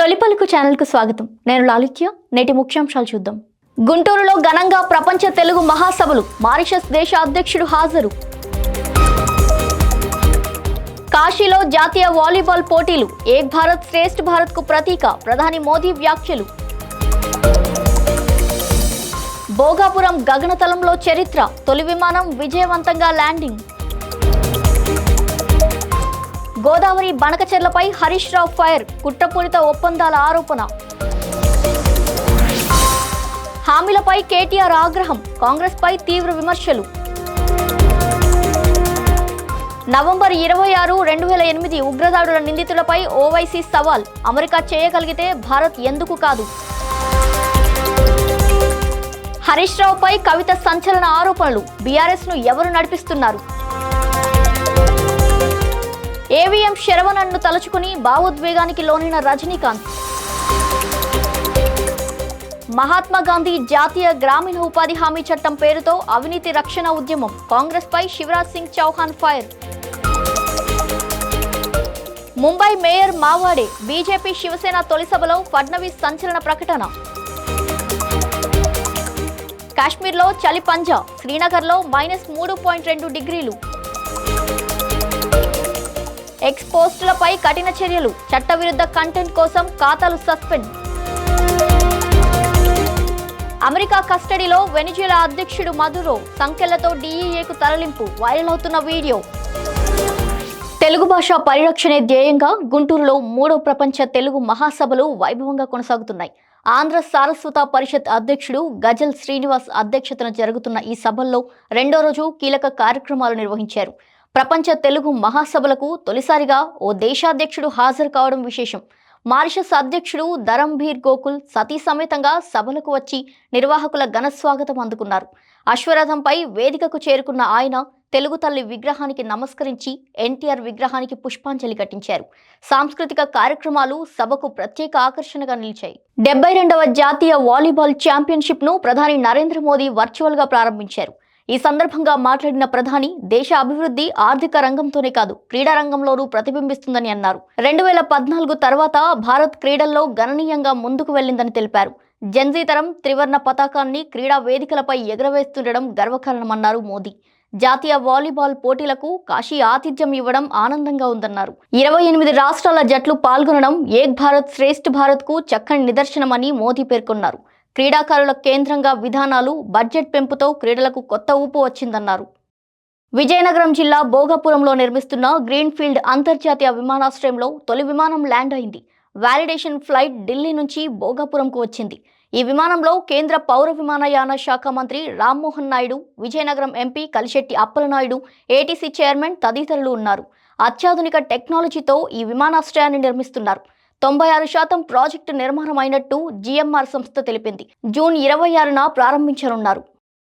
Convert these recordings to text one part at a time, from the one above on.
తొలిపలుకు ఛానల్కు స్వాగతం. నేను లాలిత్య నేటి ముఖ్యాంశాలు చూద్దాం. గుంటూరులో ఘనంగా ప్రపంచ తెలుగు మహాసభలు మారిషస్ దేశ అధ్యక్షుడు హాజరు. కాశీలో జాతీయ వాలీబాల్ పోటీలు ఏక్ భారత్ శ్రేష్ఠ భారత్కు ప్రతీక ప్రధాని మోదీ వ్యాఖ్యలు. భోగాపురం గగనతలంలో చరిత్ర తొలి విమానం విజయవంతంగా ల్యాండింగ్. గోదావరి బనకచెర్లపై హరీష్ రావు ఫైర్ కుట్రపూరిత ఒప్పందాల ఆరోపణ. హామీలపై కేటీఆర్ ఆగ్రహం కాంగ్రెస్పై తీవ్ర విమర్శలు. నవంబర్ ఇరవై ఆరు రెండు వేల ఎనిమిది ఉగ్రదాడుల నిందితులపై ఓవైసీ సవాల్ అమెరికా చేయగలిగితే భారత్ ఎందుకు కాదు? హరీష్ రావుపై కవిత సంచలన ఆరోపణలు బీఆర్ఎస్ను ఎవరు నడిపిస్తున్నారు? ఏవిఎం శరవణన్ను తలుచుకుని భావోద్వేగానికి లోనైన రజనీకాంత్. మహాత్మా గాంధీ జాతీయ గ్రామీణ ఉపాధి హామీ చట్టం పేరుతో అవినీతి రక్షణ ఉద్యమం. కాంగ్రెస్పై శివరాజ్ సింగ్ చౌహాన్ ఫైర్. ముంబై మేయర్ మావాడే బీజేపీ శివసేన తొలిసభలో ఫడ్నవీస్ సంచలన ప్రకటన. కాశ్మీర్లో చలి పంజా శ్రీనగర్లో మైనస్ మూడు పాయింట్ రెండు డిగ్రీలు. ఎక్స్ పోస్టులపై కఠిన చర్యలు. చట్టవిరుద్ధ కంటెంట్ కోసం ఖాతాలు సస్పెండ్. అమెరికా కస్టడీలో వెనిజులా అధ్యక్షుడు మధురో సంఖ్యలతో డీఈఏకు తరలింపు వైరల్ అవుతున్న వీడియో. తెలుగు భాష పరిరక్షణే ధ్యేయంగా గుంటూరులో మూడో ప్రపంచ తెలుగు మహాసభలు వైభవంగా కొనసాగుతున్నాయి. ఆంధ్ర సారస్వత పరిషత్ అధ్యక్షుడు గజల్ శ్రీనివాస్ అధ్యక్షతన జరుగుతున్న ఈ సభల్లో రెండో రోజు కీలక కార్యక్రమాలు నిర్వహించారు. ప్రపంచ తెలుగు మహాసభలకు తొలిసారిగా ఓ దేశాధ్యక్షుడు హాజరు కావడం విశేషం. మారిషస్ అధ్యక్షుడు ధరంభీర్ గోకుల్ సతీ సమేతంగా సభలకు వచ్చి నిర్వాహకుల ఘన స్వాగతం అందుకున్నారు. అశ్వరథంపై వేదికకు చేరుకున్న ఆయన తెలుగు తల్లి విగ్రహానికి నమస్కరించి ఎన్టీఆర్ విగ్రహానికి పుష్పాంజలి ఘటించారు. సాంస్కృతిక కార్యక్రమాలు సభకు ప్రత్యేక ఆకర్షణగా నిలిచాయి. డెబ్బై రెండవ జాతీయ వాలీబాల్ ఛాంపియన్షిప్ను ప్రధాని నరేంద్ర మోదీ వర్చువల్గా ప్రారంభించారు. ఈ సందర్భంగా మాట్లాడిన ప్రధాని దేశ అభివృద్ధి ఆర్థిక రంగంతోనే కాదు క్రీడా రంగంలోనూ ప్రతిబింబిస్తుందని అన్నారు. రెండు వేల పద్నాలుగు తర్వాత భారత్ క్రీడల్లో గణనీయంగా ముందుకు వెళ్ళిందని తెలిపారు. జెన్జీ తరం త్రివర్ణ పతాకాన్ని క్రీడా వేదికలపై ఎగరవేస్తుండడం గర్వకారణమన్నారు మోదీ. జాతీయ వాలీబాల్ పోటీలకు కాశీ ఆతిథ్యం ఇవ్వడం ఆనందంగా ఉందన్నారు. ఇరవై ఎనిమిది రాష్ట్రాల జట్లు పాల్గొనడం ఏక్ భారత్ శ్రేష్ఠ భారత్కు చక్కని నిదర్శనమని మోదీ పేర్కొన్నారు. క్రీడాకారుల కేంద్రంగా విధానాలు బడ్జెట్ పెంపుతో క్రీడలకు కొత్త ఊపు వచ్చిందన్నారు. విజయనగరం జిల్లా భోగాపురంలో నిర్మిస్తున్న గ్రీన్ఫీల్డ్ అంతర్జాతీయ విమానాశ్రయంలో తొలి విమానం ల్యాండ్ అయింది. వ్యాలిడేషన్ ఫ్లైట్ ఢిల్లీ నుంచి భోగాపురంకు వచ్చింది. ఈ విమానంలో కేంద్ర పౌర విమానయాన శాఖ మంత్రి Rammohan Naidu Vizianagaram MP Kalisetti Appalanaidu ATC chairman తదితరులు ఉన్నారు. అత్యాధునిక టెక్నాలజీతో ఈ విమానాశ్రయాన్ని నిర్మిస్తున్నారు. తొంభై ఆరు శాతం ప్రాజెక్టు నిర్మాణమైనట్టు జీఎంఆర్ సంస్థ తెలిపింది. జూన్ ఇరవై ఆరున ప్రారంభించనున్నారు.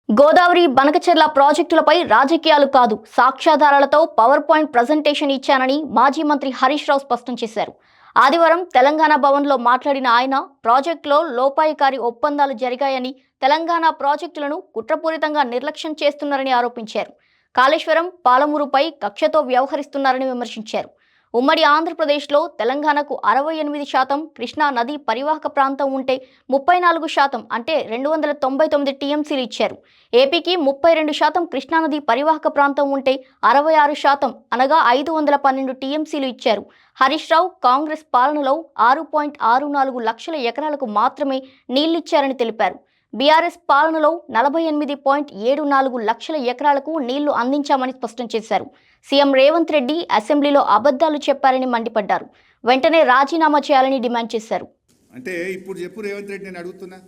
గోదావరి బనకచెర్ల ప్రాజెక్టులపై రాజకీయాలు కాదు సాక్ష్యాధారాలతో పవర్ పాయింట్ ప్రజెంటేషన్ ఇచ్చానని మాజీ మంత్రి హరీష్ రావు స్పష్టం చేశారు. ఆదివారం తెలంగాణ భవన్లో మాట్లాడిన ఆయన ప్రాజెక్టులో లోపాయికారి ఒప్పందాలు జరిగాయని తెలంగాణ ప్రాజెక్టులను కుట్రపూరితంగా నిర్లక్ష్యం చేస్తున్నారని ఆరోపించారు. కాళేశ్వరం పాలమూరుపై కక్షతో వ్యవహరిస్తున్నారని విమర్శించారు. ఉమ్మడి ఆంధ్రప్రదేశ్లో తెలంగాణకు అరవై ఎనిమిది శాతం కృష్ణా నది పరివాహక ప్రాంతం ఉంటే ముప్పై నాలుగు శాతం అంటే రెండు వందల తొంభై తొమ్మిది టీఎంసీలు ఇచ్చారు. ఏపీకి ముప్పై రెండు శాతం కృష్ణానది పరివాహక ప్రాంతం ఉంటే అరవై ఆరు శాతం అనగా ఐదు వందల పన్నెండు టీఎంసీలు ఇచ్చారు. హరీష్ రావు కాంగ్రెస్ పాలనలో ఆరు పాయింట్ ఆరు నాలుగు లక్షల ఎకరాలకు మాత్రమే నీళ్ళిచ్చారని తెలిపారు. బీఆర్ఎస్ పాలనలో నలభై ఎనిమిది పాయింట్ ఏడు నాలుగు లక్షల ఎకరాలకు నీళ్ళు అందించామని స్పష్టం చేశారు. సీఎం రేవంత్ రెడ్డి అసెంబ్లీలో అబద్ధాలు చెప్పారని మండిపడ్డారు. వెంటనే రాజీనామా చేయాలని డిమాండ్ చేశారు. అంటే ఇప్పుడు చెప్పు రేవంత్ రెడ్డి నేను అడుగుతున్నా.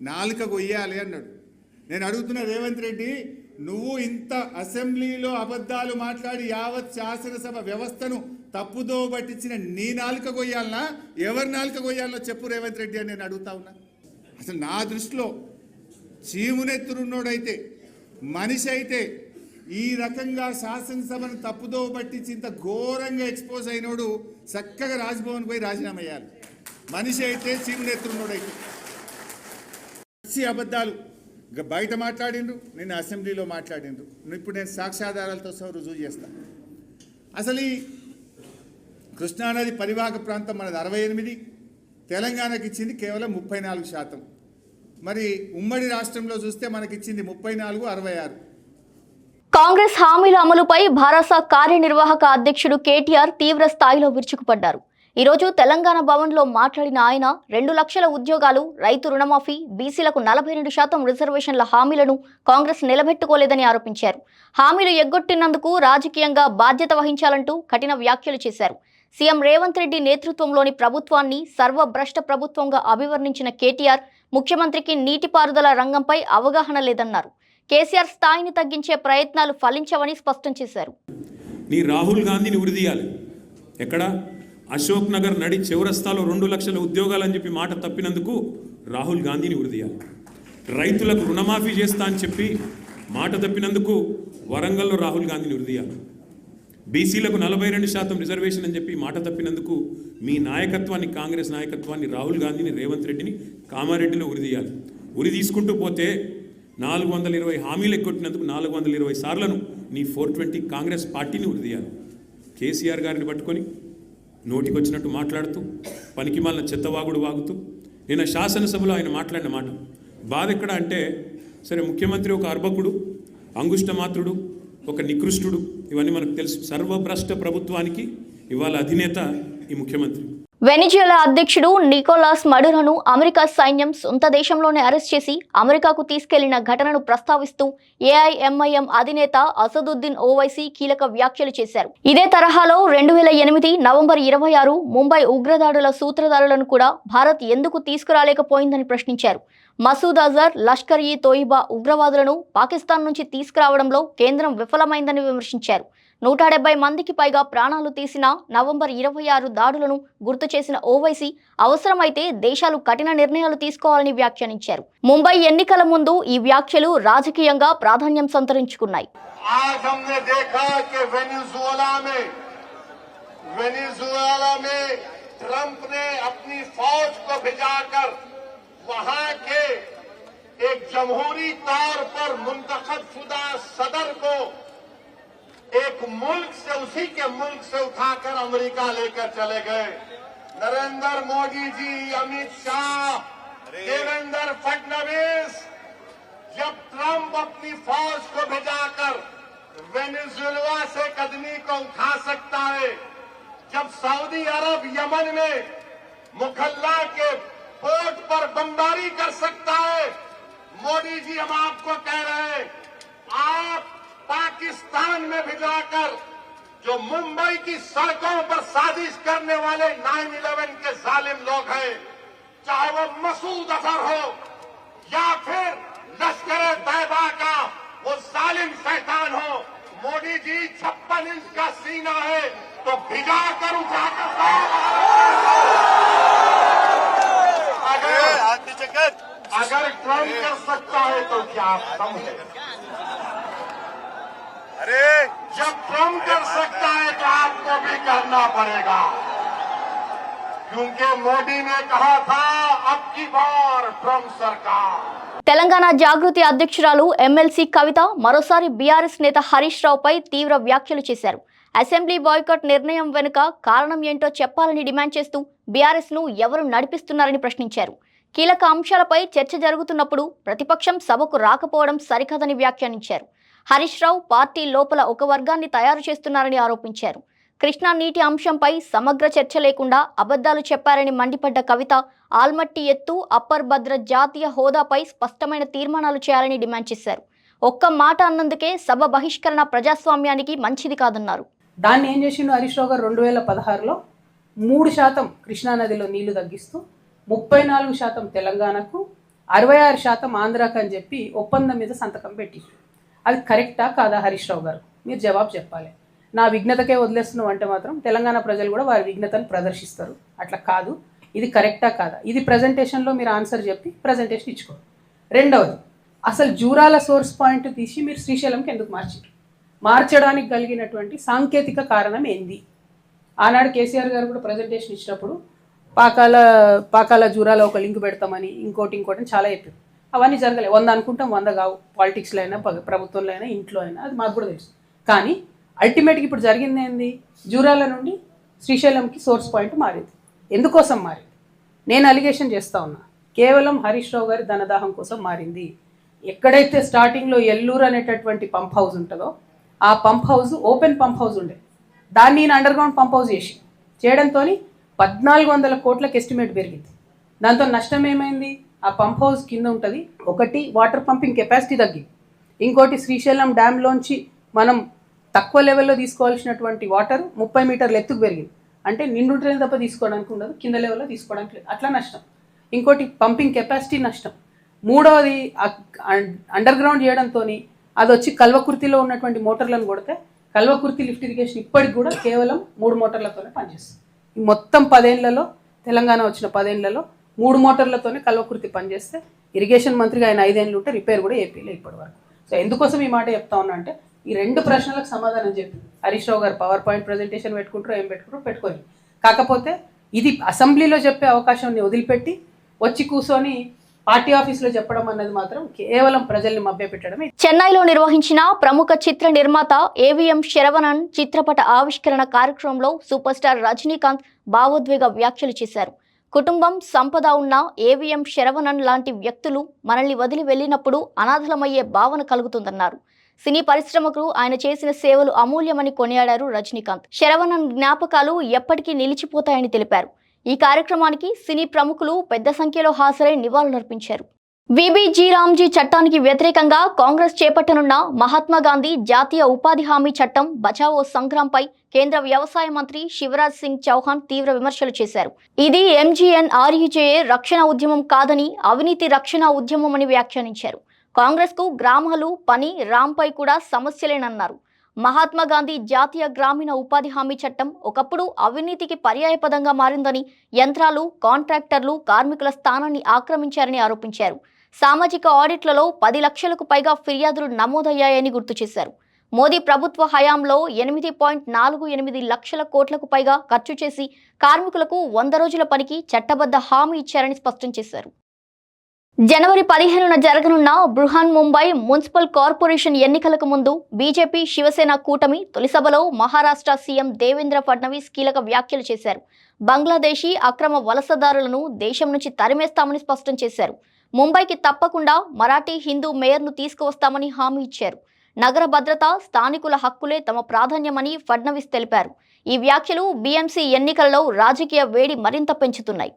నాలుక కొయ్యాలి అన్నాడు. నేను అడుగుతున్నా రేవంత్ రెడ్డి నువ్వు ఇంత అసెంబ్లీలో అబద్ధాలు మాట్లాడి యావత్ శాసనసభ వ్యవస్థను తప్పుదో పట్టించిన నీ నాలుక కొయ్యాలనా? ఎవరి నాలుక కొయ్యాలనో చెప్పు రేవంత్ రెడ్డి అని నేను అడుగుతా ఉన్నా. అసలు నా దృష్టిలో చీమునెత్తురున్నోడైతే మనిషి అయితే ఈ రకంగా శాసనసభను తప్పుదో పట్టించి ఇంత ఘోరంగా ఎక్స్పోజ్ అయినోడు చక్కగా రాజ్భవన్ పోయి రాజీనామా అయ్యాలి మనిషి అయితే చీమునెత్తురున్నోడైతే. పచ్చి అబద్ధాలు. బయట మాట్లాడిండ్రు నేను అసెంబ్లీలో మాట్లాడిండ్రు. ఇప్పుడు నేను సాక్ష్యాధారాలతో సహా రుజువు చేస్తా. అసలు ఈ కృష్ణానది పరివాహక ప్రాంతం మనది అరవై ఎనిమిది తెలంగాణకి ఇచ్చింది కేవలం ముప్పై నాలుగు శాతం. మరి ఉమ్మడి రాష్ట్రంలో చూస్తే మనకిచ్చింది ముప్పై నాలుగు అరవై ఆరు. కాంగ్రెస్ హామీల అమలుపై భారస కార్యనిర్వాహక అధ్యక్షుడు కేటీఆర్ తీవ్ర స్థాయిలో విరుచుకుపడ్డారు. ఈరోజు తెలంగాణ భవన్లో మాట్లాడిన ఆయన రెండు లక్షల ఉద్యోగాలు రైతు రుణమాఫీ బీసీలకు నలభై రెండు శాతం రిజర్వేషన్ల హామీలను కాంగ్రెస్ నిలబెట్టుకోలేదని ఆరోపించారు. హామీలు ఎగ్గొట్టినందుకు రాజకీయంగా బాధ్యత వహించాలంటూ కఠిన వ్యాఖ్యలు చేశారు. సీఎం రేవంత్ రెడ్డి నేతృత్వంలోని ప్రభుత్వాన్ని సర్వభ్రష్ట ప్రభుత్వంగా అభివర్ణించిన కేటీఆర్ ముఖ్యమంత్రికి నీటిపారుదల రంగంపై అవగాహన లేదన్నారు. కేసీఆర్ స్థాయిని తగ్గించే ప్రయత్నాలు ఫలించవని స్పష్టం చేశారు. నీ రాహుల్ గాంధీని ఉరిదీయాలి. ఎక్కడ? అశోక్ నగర్ నడి చివరస్తాలో రెండు లక్షల ఉద్యోగాలని చెప్పి మాట తప్పినందుకు రాహుల్ గాంధీని ఉరిదీయాలి. రైతులకు రుణమాఫీ చేస్తా అని చెప్పి మాట తప్పినందుకు వరంగల్లో రాహుల్ గాంధీని ఉరిదీయాలి. బీసీలకు నలభై రెండు శాతం రిజర్వేషన్ అని చెప్పి మాట తప్పినందుకు మీ నాయకత్వాన్ని కాంగ్రెస్ నాయకత్వాన్ని రాహుల్ గాంధీని రేవంత్ రెడ్డిని కామారెడ్డిలో ఉరిదీయాలి ఉరి తీసుకుంటూ పోతే నాలుగు వందల ఇరవై హామీలు ఎక్కొట్టినందుకు నాలుగు వందల ఇరవై సార్లను నీ ఫోర్ ట్వంటీ కాంగ్రెస్ పార్టీని ఉరిదీయాలి కేసీఆర్ గారిని పట్టుకొని నోటికొచ్చినట్టు మాట్లాడుతూ పనికి మాలిన చెత్తవాగుడు వాగుతూ నిన్న శాసనసభలో ఆయన మాట్లాడిన మాట బాధ ఎక్కడ అంటే సరే ముఖ్యమంత్రి ఒక అర్భకుడు అంగుష్టమాత్రుడు ఒక నికృష్టుడు. ఇవన్నీ మనకు తెలుసు. సర్వభ్రష్ట ప్రభుత్వానికి ఇవాళ అధినేత ఈ ముఖ్యమంత్రి. వెనిజులా అధ్యక్షుడు నికోలాస్ మడురను అమెరికా సైన్యం సొంత దేశంలోనే అరెస్ట్ చేసి అమెరికాకు తీసుకెళ్ళిన ఘటనను ప్రస్తావిస్తూ ఏఐఎంఐఎం అధినేత అసదుద్దీన్ ఓవైసీ కీలక వ్యాఖ్యలు చేశారు. ఇదే తరహాలో రెండు వేల ఎనిమిది నవంబర్ ఇరవై ఆరు ముంబై ఉగ్రదాడుల సూత్రధారులను కూడా భారత్ ఎందుకు తీసుకురాలేకపోయిందని ప్రశ్నించారు. మసూద్ అజర్ లష్కర్ ఈ తోయిబా ఉగ్రవాదులను పాకిస్తాన్ నుంచి తీసుకురావడంలో కేంద్రం విఫలమైందని విమర్శించారు. నూట డెబ్బై మందికి పైగా ప్రాణాలు తీసిన నవంబర్ ఇరవై ఆరు దాడులను గుర్తు చేసిన ఓవైసీ అవసరమైతే దేశాలు కఠిన నిర్ణయాలు తీసుకోవాలని వ్యాఖ్యానించారు ముంబై ఎన్నికల ముందు ఈ వ్యాఖ్యలు రాజకీయంగా ప్రాధాన్యం సంతరించుకున్నాయి आज हमने देखा कि वेनेजुएला में वेनेजुएला में ट्रंप ने अपनी फौज को भिजाकर वहां के एक जमहूरी तौर पर मुंतखब शुदा सदर को एक मुल्क से उसी के मुल्क से उठाकर अमेरिका लेकर चले गए। नरेंद्र मोदी जी अमित शाह देवेंद्र फडणवीस जब ट्रंप अपनी फौज को भिजाकर वेनेजुएला से कदमी को उठा सकता है जब सऊदी अरब यमन में मुखल्ला के पोर्ट पर बमबारी कर सकता है मोदी जी हम आपको कह रहे हैं आप पाकिस्तान में भिजाकर जो मुंबई की सड़कों पर साजिश करने वाले 9/11 के जालिम लोग हैं चाहे वो मसूद अजहर हो या फिर लश्कर तैयबा का वो जालिम शैतान हो मोदी जी छप्पन इंच का सीना है तो भिगा कर उठाकर अगर अगर ट्रंप कर सकता है तो क्या आप है अरे जब ट्रम्प कर सकता है तो आपको भी करना पड़ेगा क्योंकि मोदी ने कहा था अब की बार ट्रम्प सरकार తెలంగాణ జాగృతి అధ్యక్షురాలు ఎమ్మెల్సీ కవిత మరోసారి బీఆర్ఎస్ నేత హరీష్ రావుపై తీవ్ర వ్యాఖ్యలు చేశారు అసెంబ్లీ బాయ్కాట్ నిర్ణయం వెనుక కారణం ఏంటో చెప్పాలని డిమాండ్ చేస్తూ బీఆర్ఎస్ ను ఎవరు నడిపిస్తున్నారని ప్రశ్నించారు కీలక అంశాలపై చర్చ జరుగుతున్నప్పుడు ప్రతిపక్షం సభకు రాకపోవడం సరికాదని వ్యాఖ్యానించారు హరీష్ రావు పార్టీ లోపల ఒక వర్గాన్ని తయారు చేస్తున్నారని ఆరోపించారు. కృష్ణా నీటి అంశంపై సమగ్ర చర్చ లేకుండా అబద్ధాలు చెప్పారని మండిపడ్డ కవిత ఆల్మట్టి ఎత్తు అప్పర్ భద్ర జాతీయ హోదాపై స్పష్టమైన తీర్మానాలు చేయాలని డిమాండ్ చేశారు. ఒక్క మాట అన్నందుకే సభ బహిష్కరణ ప్రజాస్వామ్యానికి మంచిది కాదన్నారు. దాన్ని ఏం చేసిండు హరీష్ రావు గారు రెండు వేల పదహారులో? మూడు శాతం కృష్ణానదిలో నీళ్ళు తగ్గిస్తూ ముప్పై నాలుగు శాతం తెలంగాణకు అరవై ఆరు శాతం ఆంధ్రాకు అని చెప్పి ఒప్పందం మీద సంతకం పెట్టిండు. అది కరెక్టా కాదా హరీష్ రావు గారు? మీరు జవాబు చెప్పాలి. నా విఘ్నతకే వదిలేస్తున్నావు అంటే మాత్రం తెలంగాణ ప్రజలు కూడా వారి విఘ్నతను ప్రదర్శిస్తారు. అట్లా కాదు. ఇది కరెక్టా కాదా? ఇది ప్రజెంటేషన్లో మీరు ఆన్సర్ చెప్పి ప్రజెంటేషన్ ఇచ్చుకోండి. రెండవది అసలు జూరాల సోర్స్ పాయింట్ తీసి మీరు శ్రీశైలంకి ఎందుకు మార్చారు? మార్చడానికి కలిగినటువంటి సాంకేతిక కారణం ఏంది? ఆనాడు కేసీఆర్ గారు కూడా ప్రజెంటేషన్ ఇచ్చినప్పుడు పాకాల పాకాల జూరాల ఒక లింక్ పెడతామని ఇంకోటి ఇంకోటి అని చాలా చెప్పారు. అవన్నీ జరగలేదు వంద అనుకుంటాం వంద కావు. పాలిటిక్స్లో అయినా ప్రభుత్వంలో అయినా ఇంట్లో అయినా అది మాకు కూడా తెలుసు. కానీ అల్టిమేట్గా ఇప్పుడు జరిగింది ఏంది? జూరాల నుండి శ్రీశైలంకి సోర్స్ పాయింట్ మారింది. ఎందుకోసం మారింది? నేను అలిగేషన్ చేస్తా ఉన్నా. కేవలం హరీష్ రావు గారి ధనదాహం కోసం మారింది. ఎక్కడైతే స్టార్టింగ్లో ఎల్లూరు అనేటటువంటి పంప్ హౌస్ ఉంటుందో ఆ pump house open pump house ఉండే. దాన్ని నేను అండర్ గ్రౌండ్ పంప్ హౌస్ చేసి చేయడంతో పద్నాలుగు వందల కోట్లకు ఎస్టిమేట్ పెరిగింది. దాంతో నష్టం ఏమైంది? ఆ పంప్ హౌస్ కింద ఉంటుంది. ఒకటి వాటర్ పంపింగ్ కెపాసిటీ తగ్గింది ఇంకోటి శ్రీశైలం డ్యామ్లోంచి మనం తక్కువ లెవెల్లో తీసుకోవాల్సినటువంటి వాటర్ ముప్పై మీటర్ల ఎత్తుకు పెరిగింది. అంటే నిండుంటేనే తప్ప తీసుకోవడానికి ఉండదు. కింద లెవెల్లో తీసుకోవడానికి లేదు. అట్లా నష్టం. ఇంకోటి పంపింగ్ కెపాసిటీ నష్టం. మూడవది అండర్ గ్రౌండ్ చేయడంతో అది వచ్చి కల్వకుర్తిలో ఉన్నటువంటి మోటార్లను కొడితే కల్వకుర్తి లిఫ్ట్ ఇరిగేషన్ ఇప్పటికి కూడా కేవలం మూడు మోటార్లతోనే పనిచేస్తుంది. మొత్తం పదేళ్ళలో తెలంగాణ వచ్చిన పదేళ్ళలో మూడు మోటార్లతోనే కల్వకుర్తి పనిచేస్తే ఇరిగేషన్ మంత్రిగా ఆయన ఐదేళ్ళు ఉంటే రిపేర్ కూడా ఏపీలో ఇప్పటి వరకు సో ఎందుకోసం ఈ మాట చెప్తా ఉన్నా అంటే ఈ రెండు ప్రశ్నలకు సమాధానం చెప్పి హరీష్ రావు గారు పవర్ పాయింట్ ప్రజెంటేషన్ పెట్టుకుంటారు ఏం పెట్టుకుంటారు పెట్టుకొని కాకపోతే ఇది అసెంబ్లీలో చెప్పే అవకాశాన్ని వదిలిపెట్టి వచ్చి కూర్చొని పార్టీ ఆఫీస్లో చెప్పడం అన్నది మాత్రం కేవలం ప్రజల్ని మభ్యపెట్టడమే. చెన్నైలో నిర్వహించిన ప్రముఖ చిత్ర నిర్మాత ఏవిఎం శరవణన్ చిత్రపట ఆవిష్కరణ కార్యక్రమంలో సూపర్ స్టార్ రజనీకాంత్ భావోద్వేగ వ్యాఖ్యలు చేశారు. కుటుంబం సంపద ఉన్న ఏవిఎం శరవణన్ లాంటి వ్యక్తులు మనల్ని వదిలి వెళ్ళినప్పుడు అనాథలమయ్యే భావన కలుగుతుందన్నారు. సినీ పరిశ్రమకు ఆయన చేసిన సేవలు అమూల్యమని కొనియాడారు రజనీకాంత్. శరవణన్ జ్ఞాపకాలు ఎప్పటికీ నిలిచిపోతాయని తెలిపారు. ఈ కార్యక్రమానికి సినీ ప్రముఖులు పెద్ద సంఖ్యలో హాజరై నివాళులర్పించారు. విబిజీ రామ్జీ చట్టానికి వ్యతిరేకంగా కాంగ్రెస్ చేపట్టనున్న మహాత్మా గాంధీ జాతీయ ఉపాధి హామీ చట్టం బచావో సంగ్రాంపై కేంద్ర వ్యవసాయ మంత్రి శివరాజ్ సింగ్ చౌహాన్ తీవ్ర విమర్శలు చేశారు. ఇది ఎంజీఎన్ ఆర్యుజేఏ రక్షణ ఉద్యమం కాదని అవినీతి రక్షణ ఉద్యమం అని వ్యాఖ్యానించారు. కాంగ్రెస్కు గ్రామాలు పని రాంపై కూడా సమస్యలేనన్నారు. మహాత్మా గాంధీ జాతీయ గ్రామీణ ఉపాధి హామీ చట్టం ఒకప్పుడు అవినీతికి పర్యాయపదంగా మారిందని యంత్రాలు కాంట్రాక్టర్లు కార్మికుల స్థానాన్ని ఆక్రమించారని ఆరోపించారు. సామాజిక ఆడిట్లలో పది లక్షలకు పైగా ఫిర్యాదులు నమోదయ్యాయని గుర్తు చేశారు. మోదీ ప్రభుత్వ హయాంలో ఎనిమిది పాయింట్ నాలుగు ఎనిమిది లక్షల కోట్లకు పైగా ఖర్చు చేసి కార్మికులకు వంద రోజుల పనికి చట్టబద్ధ హామీ ఇచ్చారని స్పష్టం చేశారు. జనవరి పదిహేనున జరగనున్న బృహన్ ముంబై మున్సిపల్ కార్పొరేషన్ ఎన్నికలకు ముందు బీజేపీ శివసేన కూటమి తొలిసభలో మహారాష్ట్ర సీఎం దేవేంద్ర ఫడ్నవీస్ కీలక వ్యాఖ్యలు చేశారు. బంగ్లాదేశీ అక్రమ వలసదారులను దేశం నుంచి తరిమేస్తామని స్పష్టం చేశారు. ముంబైకి తప్పకుండా మరాఠీ హిందూ మేయర్ను తీసుకువస్తామని హామీ ఇచ్చారు. నగర భద్రత స్థానికుల హక్కులే తమ ప్రాధాన్యమని ఫడ్నవీస్ తెలిపారు. ఈ వ్యాఖ్యలు బీఎంసీ ఎన్నికలలో రాజకీయ వేడి మరింత పెంచుతున్నాయి.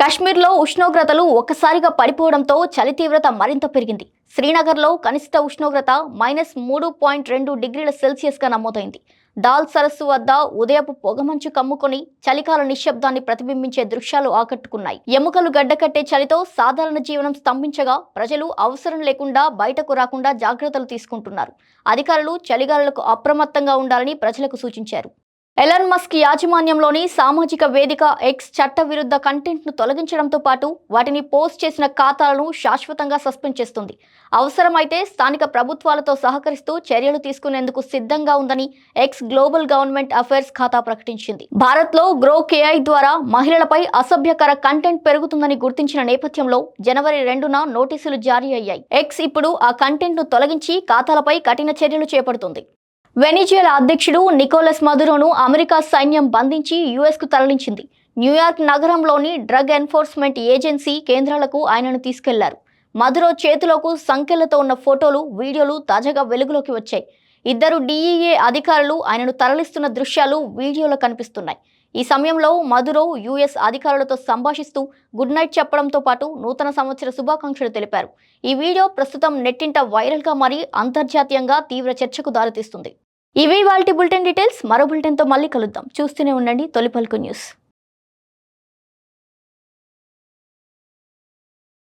కాశ్మీర్లో ఉష్ణోగ్రతలు ఒక్కసారిగా పడిపోవడంతో చలి తీవ్రత మరింత పెరిగింది. శ్రీనగర్లో కనిష్ట ఉష్ణోగ్రత మైనస్ మూడు పాయింట్ రెండు డిగ్రీల సెల్సియస్గా నమోదైంది. దాల్ సరస్సు వద్ద ఉదయపు పొగమంచు కమ్ముకొని చలికాల నిశ్శబ్దాన్ని ప్రతిబింబించే దృశ్యాలు ఆకట్టుకున్నాయి. ఎముకలు గడ్డకట్టే చలితో సాధారణ జీవనం స్తంభించగా ప్రజలు అవసరం లేకుండా బయటకు రాకుండా జాగ్రత్తలు తీసుకుంటున్నారు. అధికారులు చలిగాలులకు అప్రమత్తంగా ఉండాలని ప్రజలకు సూచించారు. ఎలన్ మస్క్ యాజమాన్యంలోని సామాజిక వేదిక ఎక్స్ చట్ట విరుద్ధ కంటెంట్ను తొలగించడంతో పాటు వాటిని పోస్ట్ చేసిన ఖాతాలను శాశ్వతంగా సస్పెండ్ చేస్తుంది. అవసరమైతే స్థానిక ప్రభుత్వాలతో సహకరిస్తూ చర్యలు తీసుకునేందుకు సిద్ధంగా ఉందని ఎక్స్ గ్లోబల్ గవర్నమెంట్ అఫైర్స్ ఖాతా ప్రకటించింది. భారత్లో గ్రో కేఐ ద్వారా మహిళలపై అసభ్యకర కంటెంట్ పెరుగుతుందని గుర్తించిన నేపథ్యంలో జనవరి రెండున నోటీసులు జారీ అయ్యాయి. ఎక్స్ ఇప్పుడు ఆ కంటెంట్ను తొలగించి ఖాతాలపై కఠిన చర్యలు చేపడుతుంది. వెనిజుయలా అధ్యక్షుడు నికోలస్ మదురోను అమెరికా సైన్యం బంధించి యుఎస్కు తరలించింది. న్యూయార్క్ నగరంలోని డ్రగ్ ఎన్ఫోర్స్మెంట్ ఏజెన్సీ కేంద్రాలకు ఆయనను తీసుకెళ్ళారు. మదురో చేతిలోకు సంఖ్యలతో ఉన్న ఫోటోలు వీడియోలు తాజాగా వెలుగులోకి వచ్చాయి. ఇద్దరు డీఈఏ అధికారులు ఆయనను తరలిస్తున్న దృశ్యాలు వీడియోలో కనిపిస్తున్నాయి. ఈ సమయంలో మధురో యుఎస్ అధికారులతో సంభాషిస్తూ గుడ్ నైట్ చెప్పడంతో పాటు నూతన సంవత్సర శుభాకాంక్షలు తెలిపారు. ఈ వీడియో ప్రస్తుతం నెట్టింట వైరల్గా మారి అంతర్జాతీయంగా తీవ్ర చర్చకు దారితీస్తుంది. ఇవి వాళ్ళ బులెటిన్ డీటెయిల్స్. మరో బులెటిన్తో మళ్ళీ కలుద్దాం. చూస్తూనే ఉండండి. తొలి పలుకు న్యూస్.